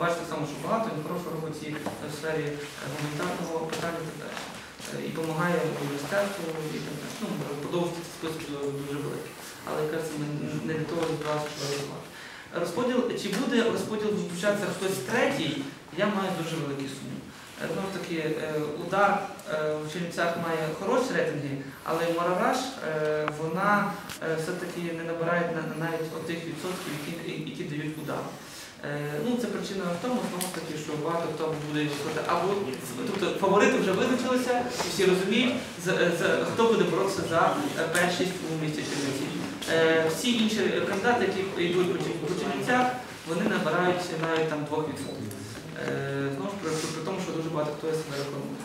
Бачите саме, що багато він хорошої роботи в сфері е, гуманітарного питання і так далі. Е, І допомагає університету і так далі. Ну, продовжити список дуже- великий. Але якраз ми не для того збирався, щоб розвивати. Розподіл, чи буде розподіл включатися хтось третій, я маю дуже великі сумніви. Е, Знову ж таки, е, удар е, в Чернівцях має хороші рейтинги, але Марараш е, вона е, все-таки не набирає на- навіть тих відсотків, які, які дають удар. Е, Ну, це причина в тому, знову таки, що багато хто буде сказати, або тобто фаворити вже визначилися, всі розуміють, за- за- хто буде боротися за е, першість у місті Чернівці. Е, Всі інші кандидати, які йдуть Чер- Чернівцях, вони набирають навіть там 2%. Е, Знову ж при, тому, що дуже багато хто себе рекламує.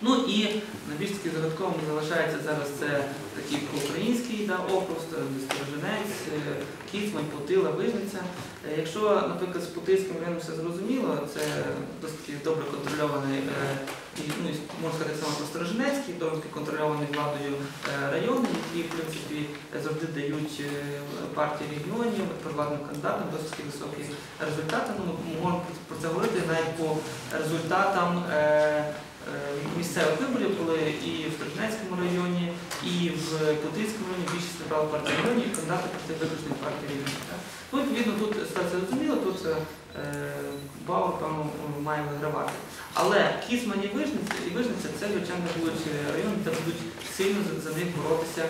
Ну і найбільш таки загадковим залишається зараз це такий проукраїнський да, округ, Сторожинець, е, Кіцмань, Потила, Вижниця. Е, Якщо, наприклад, з Путильським районом все зрозуміло, це досить добре контрольований, е, ну, можна сказати саме про Сторожинецький, добре контрольований владою район, які, в принципі, завжди дають партії регіонів, провладним кандидатам досить високі результати. Ну, ми можемо про це говорити навіть по результатам. Е, Місцевих виборів, були і в Сторожинецькому районі, і в Путильському районі більшість набрала партії районів і кандидати проти виключної партії регіонів. Ну, відповідно, тут ситуація зрозуміла, тут е, Бауер, певно, має вигравати. Але Кіцман і Вижниця, це, звичайно, будуть райони, де будуть сильно за, них боротися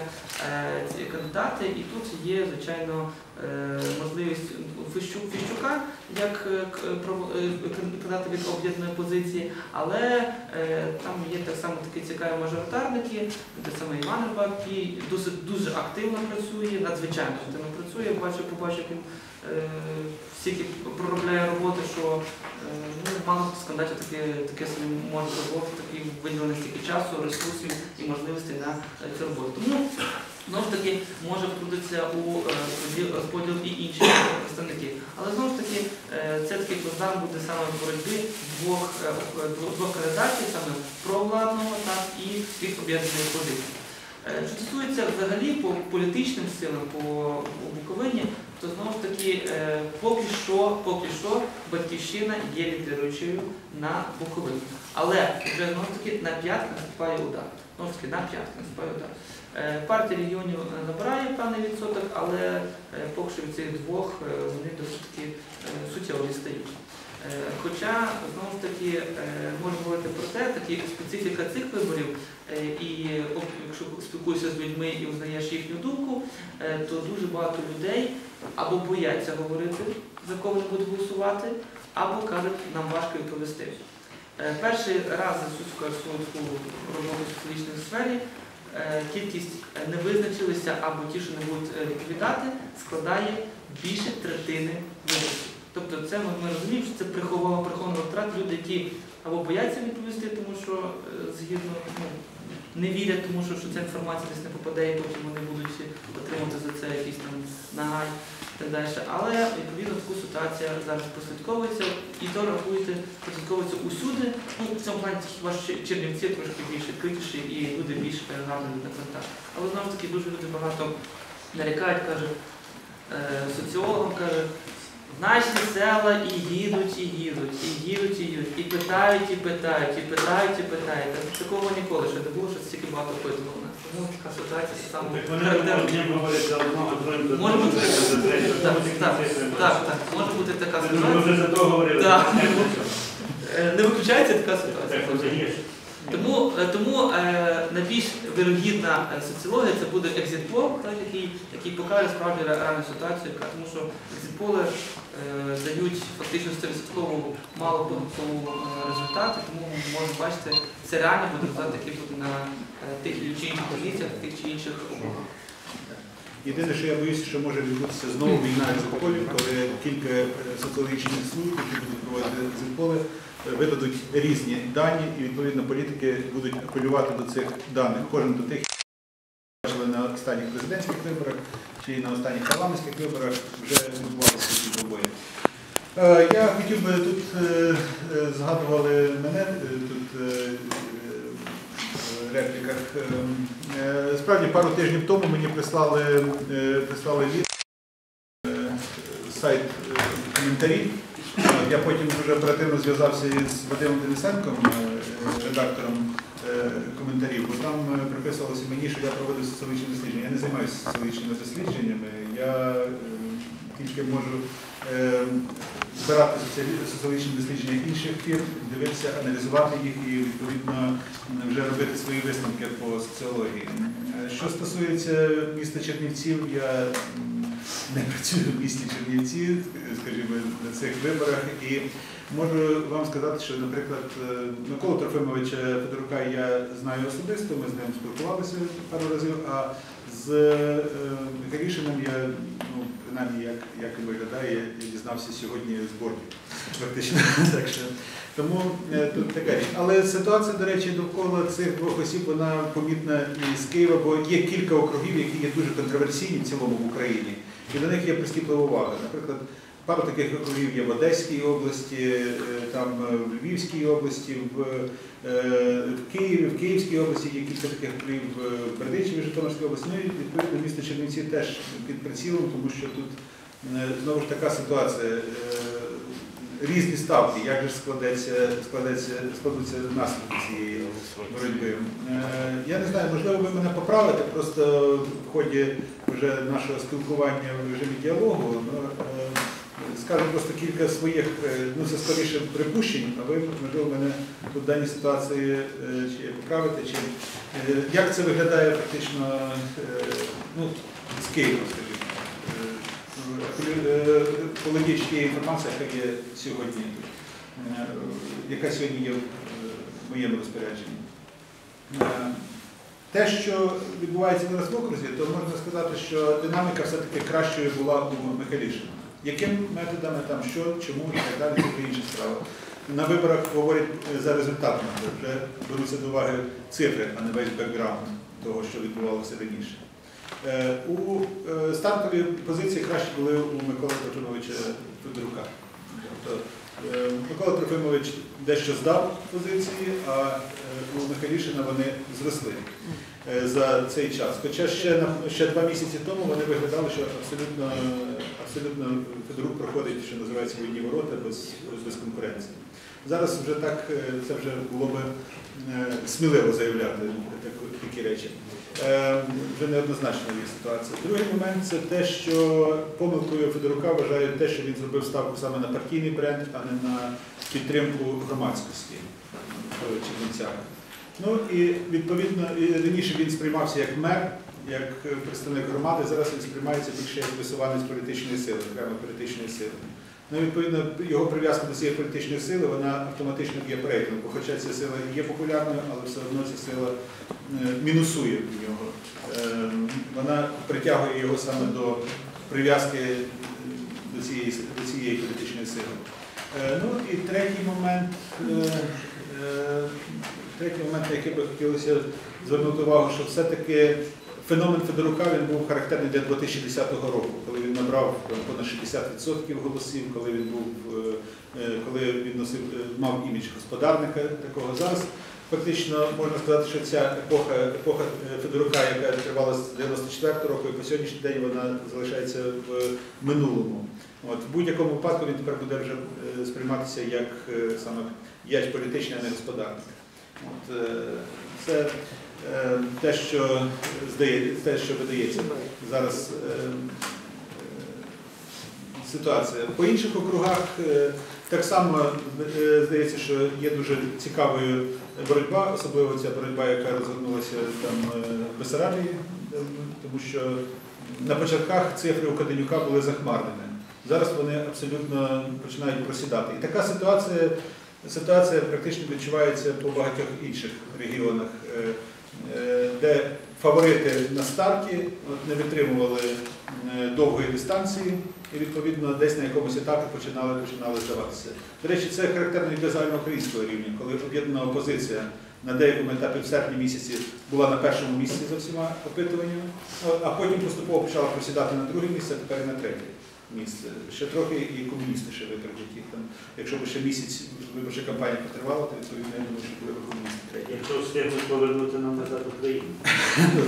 е, ці кандидати. І тут є, звичайно, е, можливість Фіщука як е, е, кандидата від об'єднаної позиції, але е, там є так само такі цікаві мажоритарники, те саме Іван Рибак, який дуже, дуже активно працює, надзвичайно активно працює. Побачив, е, стільки проробляє роботи, що е, ну, мало кандидатів таке, таке собі може роботи, такі виділені стільки часу, ресурсів і можливостей на е, цю роботу. Тому знову ж таки може втрутитися у е, розподіл- і інші представники. Але знову ж таки, е, це такий плацдарм буде саме в боротьбі двох, е, двох, кандидатів, саме провладного так, і від об'єднаної позиції. Е, Що стосується взагалі по політичним силам по Буковині, то знову ж таки е, поки що, поки що батьківщина є лідируючою на Буковині. Але вже знову ж таки на п'ятки наступає удар. Знову ж таки на п'ятки наступає удар. Е, Партія регіонів набирає певний відсоток, але поки що від цих двох вони досить таки суттєво відстають. Хоча, знову ж таки, можна говорити про те, такі специфіка цих виборів, і якщо спілкуєшся з людьми і узнаєш їхню думку, е, то дуже багато людей або бояться говорити, за кого вони будуть голосувати, або кажуть, нам важко відповісти. Е, Перший раз за свою свою роботу в публічній сфері е, кількість е, не визначилися або ті, що не будуть е, відповідати, складає більше третини виборців. Тобто це ми, розуміємо, що це приховано приховано втрат люди, які або бояться відповісти, тому що е, згідно ну, не вірять, тому що, що ця інформація десь не попаде, і потім вони будуть отримати за це якийсь там нагай і так далі. Але відповідно таку ситуація зараз прослідковується і то рахуєте, прослідковується усюди. Ну, в цьому плані хіба що Чернівці трошки більш відкритіші і люди більш гарно на контакт. Але знову ж таки дуже люди багато нарікають, каже, соціологам каже, Наші села і їдуть, і їдуть, і їдуть, і їдуть, і питають, і питають, і питають, і питають. Так, Такого ніколи ще не було, що стільки багато опитувало нас. Тому така ситуація саме Так вони одним говорять за одного, другим за Може бути. за третього. Так, так, Так, так, може бути така дуже Ми ситуація. вже за того говорили. Так. Е, Не виключається така ситуація. Тому, е, тому е, найбільш вирогідна е, соціологія це буде екзитпол, який, який покаже справді реальну ситуацію, тому що екзитполи дають фактично 100% малоподаткову результати, тому можемо бачити, це реально буде результат, який буде на тих чи інших позиціях, тих чи інших умовах. Єдине, що я боюся, що може відбутися знову війна екзитполів, коли кілька соціологічних служб, які будуть проводити екзитполи, видадуть різні дані, і відповідно політики будуть апелювати до цих даних. Кожен до тих, які бачили на останніх президентських виборах чи на останніх парламентських виборах, вже відбувалися ці пробої. Е, Я хотів би тут е, е, згадували мене тут в репліках. Е, е, Справді пару тижнів тому мені прислали, прислали від сайт коментарі Я потім дуже оперативно зв'язався із Вадимом Денисенком, е, редактором е, коментарів, бо там е, приписувалося мені, що я проводив соціологічні дослідження. Я не займаюся соціологічними дослідженнями. Я тільки можу збирати соціологічні дослідження інших фірм, дивитися, аналізувати їх і відповідно вже робити свої висновки по соціології. Що стосується міста Чернівців, я не працюю в місті Чернівці, скажімо, на цих виборах. І можу вам сказати, що, наприклад, е, Миколу Трофимовича Федорука я знаю особисто, ми з ним спілкувалися пару разів, а з е, Михайлішиним я, ну, принаймні, як, як він виглядає, я дізнався сьогодні з що, тому е, тут така річ. Але ситуація, до речі, довкола цих двох осіб вона помітна і з Києва, бо є кілька округів, які є дуже контроверсійні в цілому в Україні. І до них є прискіплива увага. Наприклад, пару таких округів є в Одеській області, е, там е, в Львівській області, в, е, в Києві, в Київській області є кілька таких округів в Бердичеві, Житомирській області. Ну і відповідно місто Чернівці теж під прицілом, тому що тут знову ж така ситуація. Різні ставки, як же складеться, складеться, складуться наслідки цієї боротьби. Е, Я не знаю, можливо, ви мене поправите просто в ході вже нашого спілкування в режимі діалогу. Е, Скажу просто кілька своїх, е, ну це скоріше припущень, а ви, можливо, мене в даній ситуації чи поправите, чи як це виглядає практично е, ну, з Києва, е, тією яка є сьогодні, е, яка сьогодні є в е, моєму розпорядженні. Е, Те, що відбувається зараз в окрузі, то можна сказати, що динаміка все-таки кращою була у Михайлішина. Яким методами там що, чому і так далі, це інша справа. На виборах говорять за результатами, вже беруться до уваги цифри, а не весь бекграунд того, що відбувалося раніше. Е, У е, стартовій позиції краще були у Миколи Трофимовича Федорука. Тобто е, Микола Трофимович дещо здав позиції, а у Михайлішина вони зросли за цей час. Хоча ще, ще два місяці тому вони виглядали, що абсолютно, абсолютно Федорук проходить, що називається вільні ворота без, без конкуренції. Зараз вже так, це вже було би сміливо заявляти такі речі. Е, Вже неоднозначна є ситуація. Другий момент це те, що помилкою Федорука вважають те, що він зробив ставку саме на партійний бренд, а не на підтримку громадськості Чернівцях. Ну і відповідно раніше він сприймався як мер, як е, представник громади. Зараз він сприймається більше як висуванець політичної сили, окремо політичної сили. Ну, відповідно, його прив'язка до цієї політичної сили, вона автоматично є перекликом. Хоча ця сила є популярною, але все одно ця сила е, мінусує в нього. Е, Вона притягує його саме до прив'язки е, до цієї, до цієї політичної сили. Ну і третій момент, третій момент, на який би хотілося звернути увагу, що все-таки феномен Федорука він був характерний для 2010 року, коли він набрав понад 60% голосів, коли він був, е, е, коли він носив, е, мав імідж господарника такого. Зараз фактично можна сказати, що ця епоха, епоха Федорука, яка тривала з 94 року, і по сьогоднішній день вона залишається в минулому. От, в будь-якому випадку він тепер буде вже сприйматися як саме яч політичний, а не господарник. Е, це е, те, що здає, те, що видається зараз е, ситуація. По інших округах так само здається, що є дуже цікавою боротьба, особливо ця боротьба, яка розгорнулася там в Бесарабії, тому що на початках цифри у Каденюка були захмарними. Зараз вони абсолютно починають просідати. І така ситуація, ситуація практично відчувається по багатьох інших регіонах, е, е, де фаворити на старті не витримували е, довгої дистанції і відповідно десь на якомусь етапі починали, починали здаватися. До речі, це характерно і для загальноукраїнського рівня, коли об'єднана опозиція на деякому етапі в серпні місяці була на першому місці за всіма опитуваннями, а потім поступово почала просідати на друге місце, а тепер і на третє місце. Ще трохи і комуністи ще витримують їх там. Якщо б ще місяць виборча кампанія потривала, то відповідно я думаю, що буде виконувати третє. Якщо встигнуть повернути нам назад Україну. Ну.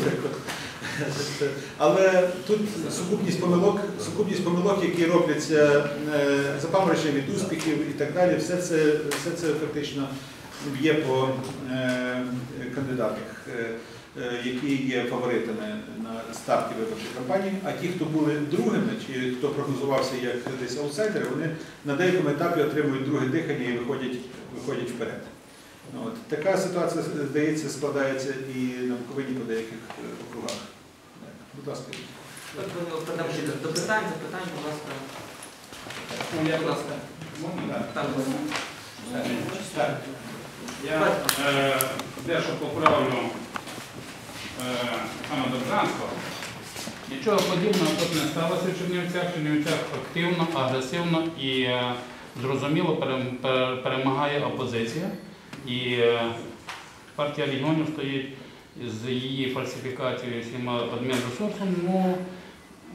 Але тут сукупність помилок, сукупність помилок, які робляться е, запаморочення від успіхів і так далі, все це, все це фактично б'є по е, кандидатах, е, які є фаворитами на старті виборчої кампанії. А ті, хто були другими, чи хто прогнозувався як десь аутсайдери, вони на деякому етапі отримують друге дихання і виходять, виходять вперед. Ну, От. Така ситуація, здається, складається і на Буковині по деяких е, округах. Так, Будь ласка. От ми до питань, запитань, будь ласка. Будь ласка. Так. Так, Так. Я е, дещо поправлю е, пана Добранського. Нічого подібного тут не сталося в Чернівцях. Чернівцях активно, агресивно і е, зрозуміло перемагає опозиція. І е, партія регіонів стоїть з її фальсифікацією всім адмінресурсом, ну,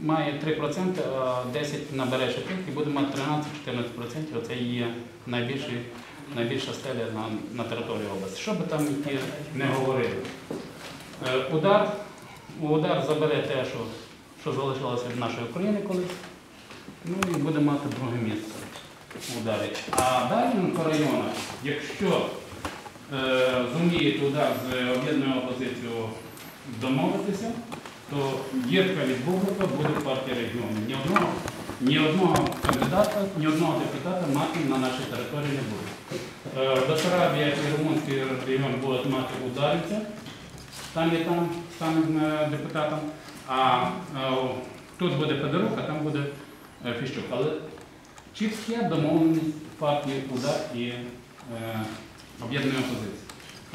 має 3%, а 10 набере ще тих і буде мати 13-14%. Оце її найбільший найбільша стеля на, на території області. Що би там не говорили. Е, удар, удар забере те, що, що залишилося від нашої України колись. Ну і буде мати друге місце ударі. А далі по районах, якщо е, зуміє удар з об'єднаною опозицією домовитися, то дірка від Бублика буде в партії регіону. Ні одного, ні одного кандидата, ні одного депутата мати на нашій території не буде. Е, Бесарабія і Румунський регіон будуть мати ударівця, там і там, самим е, депутатом, а е, тут буде Федорук, а там буде е, Фіщук. Але чітке домовленість партії удар і е, опозиції.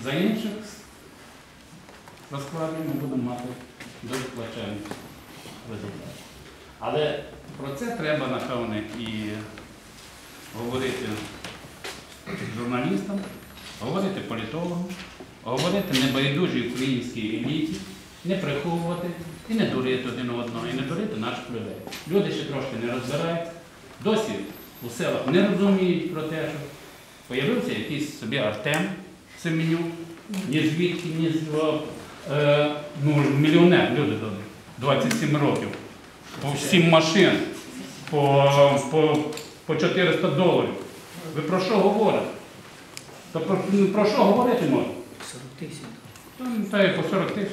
За інших розкладів ми будемо мати дуже плачевні результати. Але про це треба, напевне, і говорити журналістам, говорити політологам, говорити небайдужій українській еліті, не приховувати і не дурити один одного, і не дурити наших людей. Люди ще трошки не розбираються, досі у селах не розуміють про те, що появився якийсь собі Артем Семенюк, ні звідки, ні з е, ну, мільйонер, люди добрі, 27 років, по всім машин, по, по, по 400 доларів. Ви про що говорите? То про, про що говорити можна? 40 тисяч. Та, й по 40 тисяч.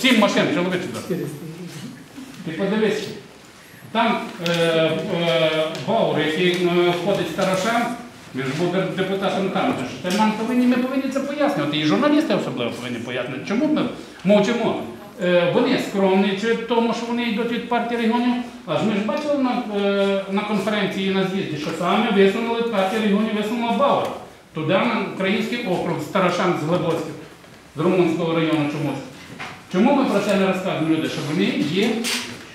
Сім машин, чоловіче. Ти подивись, там е, е, Баур, який е, ходить старошем, він ж був деп- депутатом там. Ми повинні це пояснювати. І журналісти особливо повинні пояснювати. Чому ми мовчимо? Е, вони скромні в тому, що вони йдуть від партії регіонів. Аж ми ж бачили на, е, на конференції на з'їзді, що саме висунули партія регіонів висунула Бауер. Туди на український округ Старошан з Глибоцьких, з Румунського району чомусь. Чому ми про це не розказуємо люди? Що вони є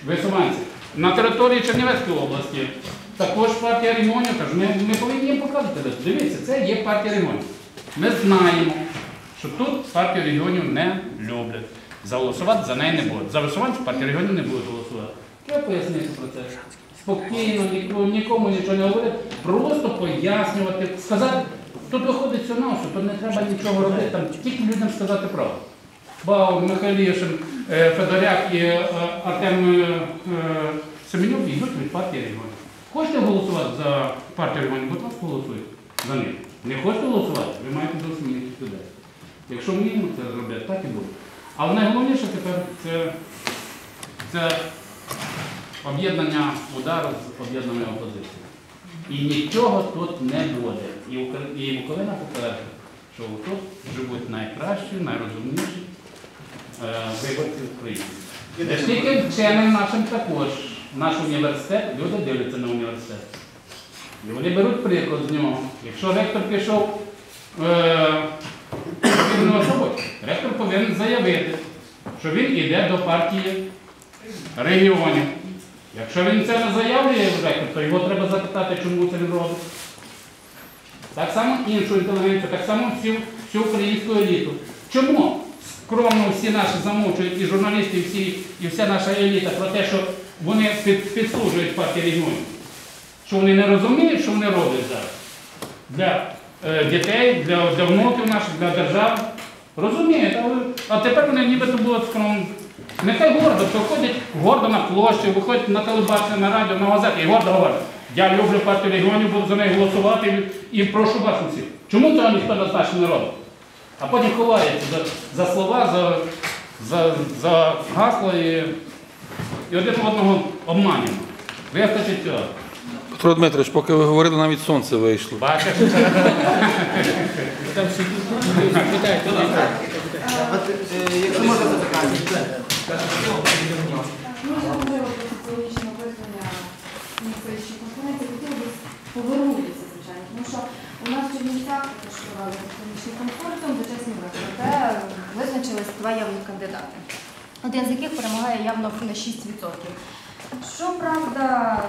висуванці. На території Чернівецької області також партія регіонів, каже, ми, ми повинні їм показати. Дивіться, це є партія регіонів. Ми знаємо, що тут партію регіонів не люблять. За голосувати за неї не будуть. За висуванців партія регіонів не буде голосувати. Треба пояснити про це. Спокійно, нікому нічого не говорити, просто пояснювати, сказати. Тут виходить все на все, тут не треба нічого робити, там тільки людям сказати правду. Бау, Михайлішин, е, Федоряк і е, Артем е, Семенюк йдуть від партії регіонів. Хочете голосувати за партію регіонів, будь ласка, голосуйте за них. Не хочете голосувати, ви маєте зовсім інших людей. Якщо вміємо це зробити, так і буде. Але найголовніше тепер це, це об'єднання удару з об'єднаною опозицією. І нічого тут не буде. І Буковина попередила, що тут живуть найкращі, найрозумніші е, виборці України. Не тільки вченим нашим також. Наш університет, люди дивляться на університет. І вони беруть приклад з нього. Якщо ректор пішов е, відповідною ректор повинен заявити, що він йде до партії регіонів. Якщо він це не ректор, то його треба запитати, чому це він робить. Так само іншу інтелігенцію, так само всю, всю українську еліту. Чому скромно всі наші замовчують і журналісти, і, всі, і вся наша еліта про те, що вони під, підслужують партії регіонів? Що вони не розуміють, що вони роблять зараз для е, дітей, для, для внуків наших, для держави. Розумієте, але а тепер вони нібито будуть скромні. Нехай гордо, що ходять гордо на площі, виходять на телебачення, на радіо, на газети і гордо говорять. Я люблю партію регіонів, буду за неї голосувати і прошу вас усіх. Чому цього ніхто не знає, що не робить? А потім ховається за, за слова, за, за, за гасла і, і один одного обманюємо. Ви хочете цього. Петро Дмитрович, поки ви говорили, навіть сонце вийшло. Бачиш? Якщо можна запитання. Ми вже говорили про конференції. Хотіли б повернутися, звичайно, тому що у нас в Чернівцях також провели соціологічний конкурсом до чесні вибори, де визначились два явні кандидати, один з яких перемагає явно на 6%. Щоправда,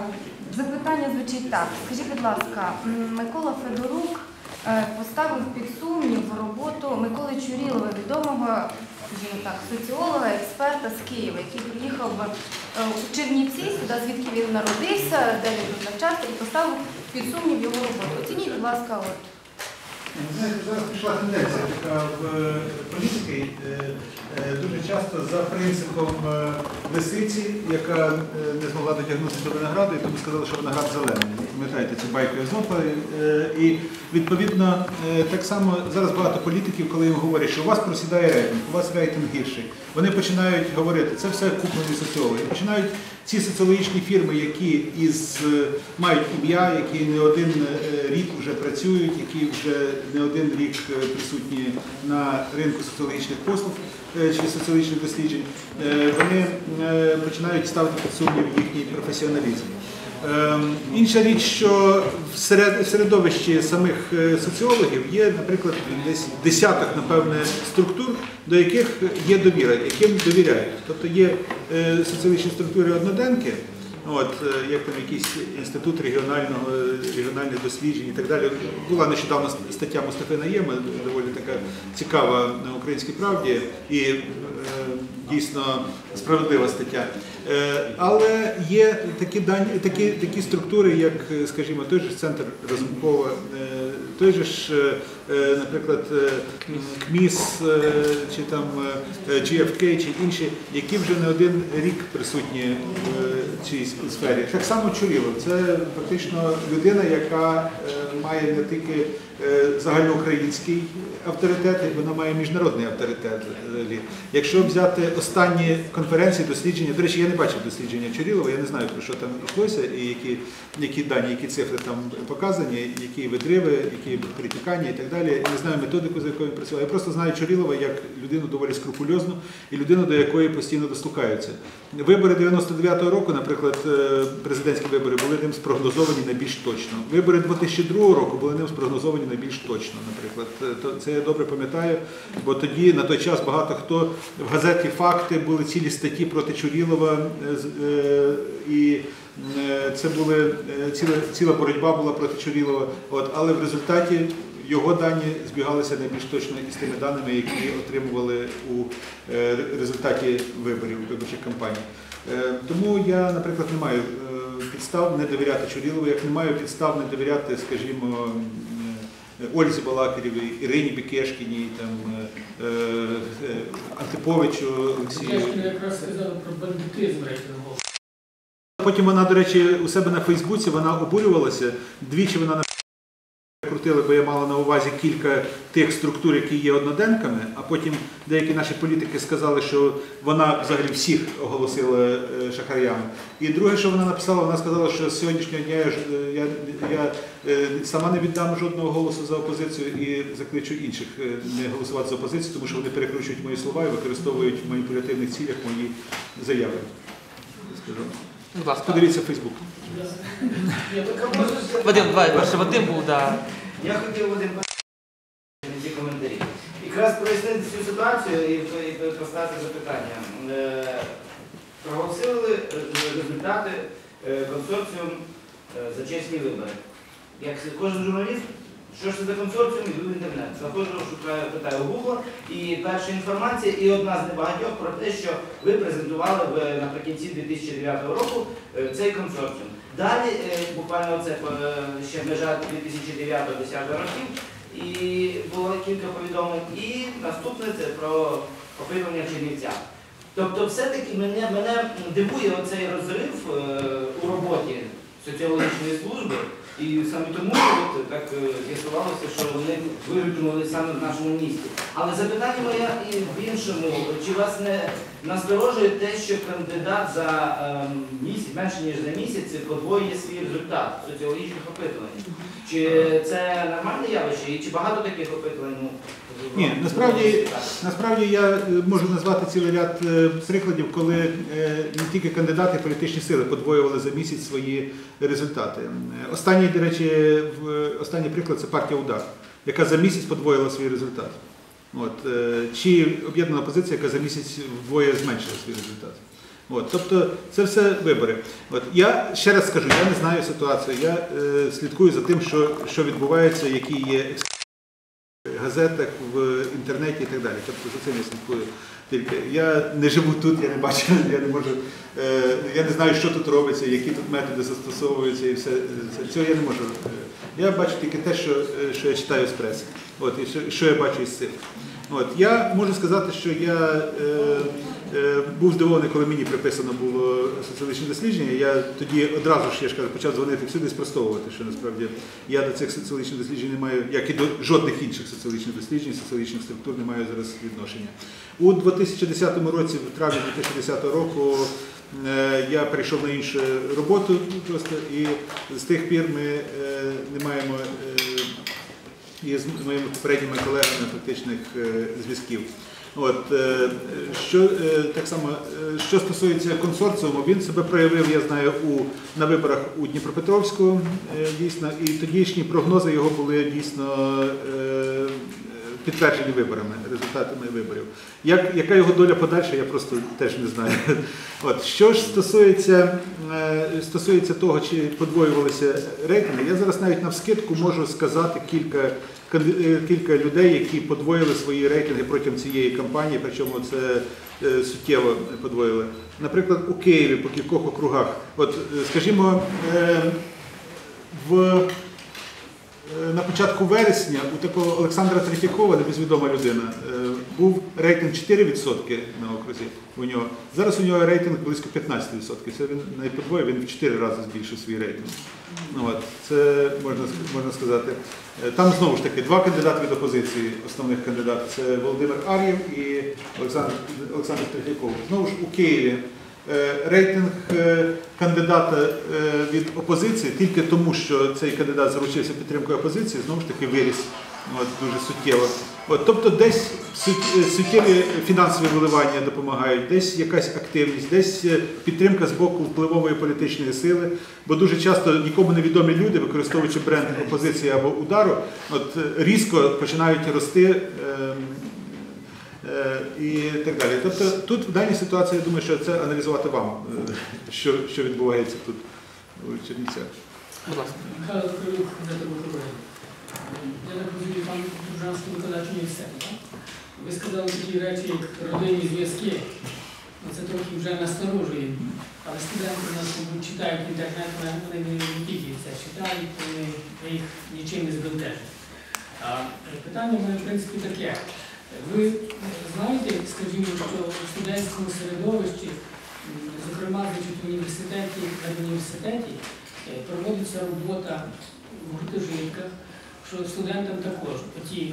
запитання звучить так. Скажіть, будь ласка, Микола Федорук е, поставив під сумнів роботу Миколи Чурілова, відомого скажімо так, соціолога, експерта з Києва, який приїхав е, у Чернівці, сюди, звідки він народився, де він навчався, і поставив під сумнів його роботу. Оцініть, будь ласка, от. Знаєте, зараз пішла тенденція така в е, політики е, е, дуже часто за принципом лисиці, яка не змогла дотягнутися до винограду, і тому сказали, що виноград зелений. Пам'ятаєте цю байку Езопа? І відповідно так само зараз багато політиків, коли їм говорять, що у вас просідає рейтинг, у вас рейтинг гірший. Вони починають говорити, це все куплені соціологи. Починають ці соціологічні фірми, які із е, мають ім'я, які не один е, рік вже працюють, які вже не один рік е, присутні на ринку соціологічних послуг чи соціологічних досліджень, вони починають ставити під сумнів їхній професіоналізм. Ем, Інша річ, що в серед- середовищі самих е, соціологів є, наприклад, десь десяток, напевне, структур, до яких є довіра, яким довіряють. Тобто є е, соціологічні структури одноденки, От, е, як там якийсь інститут регіонального, регіональних досліджень і так далі. Була нещодавно стаття Мустафи Наєма, доволі така цікава на українській правді і дійсно справедлива стаття. Е, але є такі, дані, такі, такі структури, як, е, скажімо, той же центр Разумкова, е, той же ж, наприклад, е, КМІС е, чи там е, GFK чи інші, які вже не один рік присутні в цій сфері. Так само Чурілов. Це фактично людина, яка е, має не тільки е, загальноукраїнський авторитет, вона має міжнародний авторитет. Якщо взяти останні конференції, дослідження, до речі, я не бачив дослідження Чурілова, я не знаю про що там йшлося і які, які дані, які цифри там показані, які видриви, які притікання і так далі. Я не знаю методику, за якою він працював. Я просто знаю Чурілова як людину доволі скрупульозну і людину, до якої постійно дослухаються. Вибори 99-го року, наприклад, е, президентські вибори були ним спрогнозовані найбільш точно. Вибори 2002 року були ним спрогнозовані найбільш точно, наприклад. Е, Це я добре пам'ятаю, бо тоді на той час багато хто в газеті Факти були цілі статті проти Чурілова, е, і це були ціла, ціла боротьба була проти Чурілова. От, але в результаті його дані збігалися найбільш точно із тими даними, які отримували у е, результаті виборів, виборчих кампаній. Е, Тому я, наприклад, не маю е, підстав не довіряти Чурілову, як не маю підстав не довіряти, скажімо, Ользі Балакирєвій, Ірині Бікешкіній, там, е, е, Антиповичу Олексію. Я якраз сказав про бандитизм рейтинговий. Потім вона, до речі, у себе на Фейсбуці вона обурювалася. Двічі вона на крутила, бо я мала на увазі кілька тих структур, які є одноденками, а потім деякі наші політики сказали, що вона взагалі всіх оголосила е, шахарями. І друге, що вона написала, вона сказала, що з сьогоднішнього дня я, е, я, е, сама не віддам жодного голосу за опозицію і закличу інших не голосувати за опозицію, тому що вони перекручують мої слова і використовують в маніпулятивних цілях мої заяви. Подивіться Фейсбук. Вадим, давай, перше Вадим був, да. Я хотів один ці коментарі. Якраз прояснити цю ситуацію і, поставити запитання. Е, Проголосили е, результати е, консорціум за чесні вибори. Як кожен журналіст, що ж це за консорціум, йду в інтернет. Заходжу, шукаю, питаю Google, і перша інформація, і одна з небагатьох про те, що ви презентували наприкінці 2009 року цей консорціум. Далі, е, буквально це е, ще межа 2009-2010 років, і було кілька повідомлень. І наступне це про опитування в Чернівцях. Тобто, все-таки мене, мене дивує оцей розрив е, у роботі соціологічної служби. І саме тому от, так з'ясувалося, що вони вигукнули саме в нашому місті. Але запитання моє і в іншому. Чи вас не насторожує те, що кандидат за ем, місяць, менше ніж за місяць, подвоює свій результат соціологічних опитувань? Чи це нормальне явище? І чи багато таких опитувань? Ну, Ні, насправді, насправді я е, можу назвати цілий ряд е, прикладів, коли е, не тільки кандидати, політичні сили подвоювали за місяць свої результати. Останній, до речі, останній приклад це партія Удар, яка за місяць подвоїла свій результат. От, е, чи об'єднана опозиція, яка за місяць вдвоє зменшила свій результат. От, тобто це все вибори. От, я ще раз скажу, я не знаю ситуацію, я е, слідкую за тим, що, що відбувається, які є газетах, в інтернеті і так далі. Тобто за цим я слідкую тільки. Я не живу тут, я не бачу, я не можу, е, я не знаю, що тут робиться, які тут методи застосовуються і все. Цього я не можу. Я бачу тільки те, що, е, що я читаю з преси. От, і що, що я бачу із цифр. От, я можу сказати, що я е, е, був здивований, коли мені приписано було соціологічне дослідження. Я тоді одразу ж я ж кажу, почав дзвонити всюди і спростовувати, що насправді я до цих соціологічних досліджень не маю, як і до жодних інших соціологічних досліджень, соціологічних структур не маю зараз відношення. У 2010 році, в травні 2010 року, я перейшов на іншу роботу просто, і з тих пір ми е, не маємо е, і з моїми попередніми колегами фактичних е, зв'язків. От, е, що, е, так само, е, що стосується консорціуму, він себе проявив, я знаю, у, на виборах у Дніпропетровську, е, дійсно, і тодішні прогнози його були дійсно е, підтверджені виборами, результатами виборів. Як, яка його доля подальша, я просто теж не знаю. От, що ж стосується, е, стосується того, чи подвоювалися рейтинги, я зараз навіть навскидку можу сказати кілька, е, кілька людей, які подвоїли свої рейтинги протягом цієї кампанії, причому це е, суттєво подвоїли. Наприклад, у Києві по кількох округах. От, скажімо, в на початку вересня у такого Олександра Третьякова, небезвідома людина, е, був рейтинг 4% на окрузі у нього. Зараз у нього рейтинг близько 15%. Це він не подвоїв, він в 4 рази збільшив свій рейтинг. Ну, от, це можна, можна сказати. Е, Там знову ж таки два кандидати від опозиції, основних кандидатів. Це Володимир Ар'єв і Олександр, Олександр Третьяков. Знову ж у Києві Е, рейтинг е, кандидата е, від опозиції тільки тому, що цей кандидат заручився підтримкою опозиції, знову ж таки виріс от, дуже суттєво. От, тобто десь е, суттєві фінансові виливання допомагають, десь якась активність, десь е, підтримка з боку впливової політичної сили, бо дуже часто нікому невідомі люди, використовуючи бренд опозиції або удару, от, е, різко починають рости. Е, і так далі. Тобто тут в даній ситуації я думаю, що це аналізувати вам, е, що, що відбувається тут у Чернівцях. Будь ласка. Я так розумію, там Дружанський викладач університету, так? Ви сказали такі речі, як родинні зв'язки. Ну, Це трохи вже насторожує. Але студенти у нас читають інтернет, вони не тільки це читають, вони їх нічим не збентежать. Е, питання в мене, в принципі, таке. Ви е, знаєте, скажімо, що в студентському середовищі, зокрема, в університеті, в університеті, е, проводиться робота в гуртожитках, що студентам також ті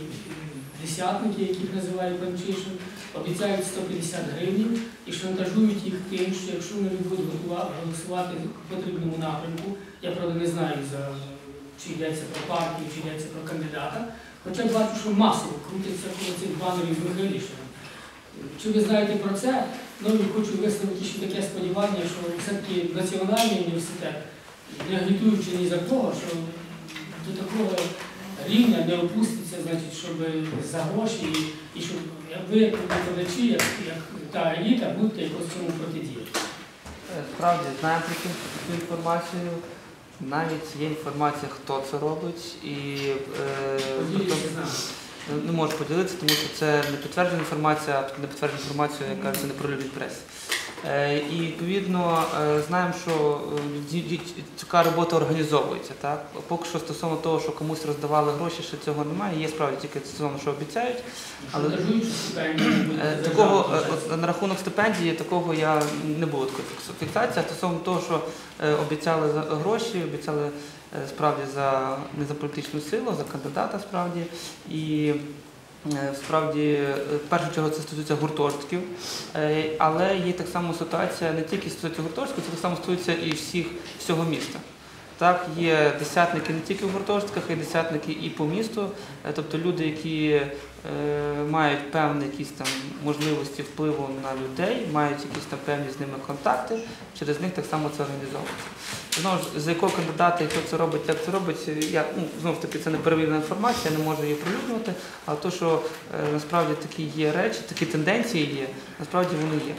десятники, яких називають банчишин, обіцяють 150 гривень і шантажують їх тим, що якщо вони будуть голосувати в потрібному напрямку, я правда не знаю чи йдеться про партію, чи йдеться про кандидата, хоча бачу, що масово крутиться коло цих банерів з Михайлішином. Чи ви знаєте про це? Ну хочу висловити ще таке сподівання, що все-таки національний університет, не агітуючи ні за кого, що до такого рівня не опуститься, значить, щоб за гроші, і, і щоб ви, як викладачі, як, як та еліта, будете якось цьому протидіяти. Е, Справді, знаємо таку інформацію. Навіть є інформація, хто це робить, і е, тобто, не- можу поділитися, тому що це не підтверджена інформація, а не підтверджена інформація, яка це не пролюбить преси. Е, І відповідно е, знаємо, що е, така робота організовується. Так? Поки що стосовно того, що комусь роздавали гроші, ще цього немає. Є справді тільки стосовно, що обіцяють. Але- Такого на рахунок стипендії такого я не було такої фіксації. Стосовно того, що обіцяли за гроші, обіцяли справді за не за політичну силу, за кандидата справді. І справді е, в першу чергу це стосується гуртожитків, Е, але є так само ситуація не тільки стосується гуртожитків, це так само стосується і всіх всього міста. Так, є десятники не тільки в гуртожитках, є десятники і по місту. Е, Тобто люди, які е, мають певні якісь там можливості впливу на людей, мають якісь там певні з ними контакти, через них так само це організовується. Знову ж за якого кандидата хто це робить, як це робить, я ну знову ж таки це не перевірена інформація, я не можу її оприлюднювати, Але то, що е, насправді такі є речі, такі тенденції є, насправді вони є.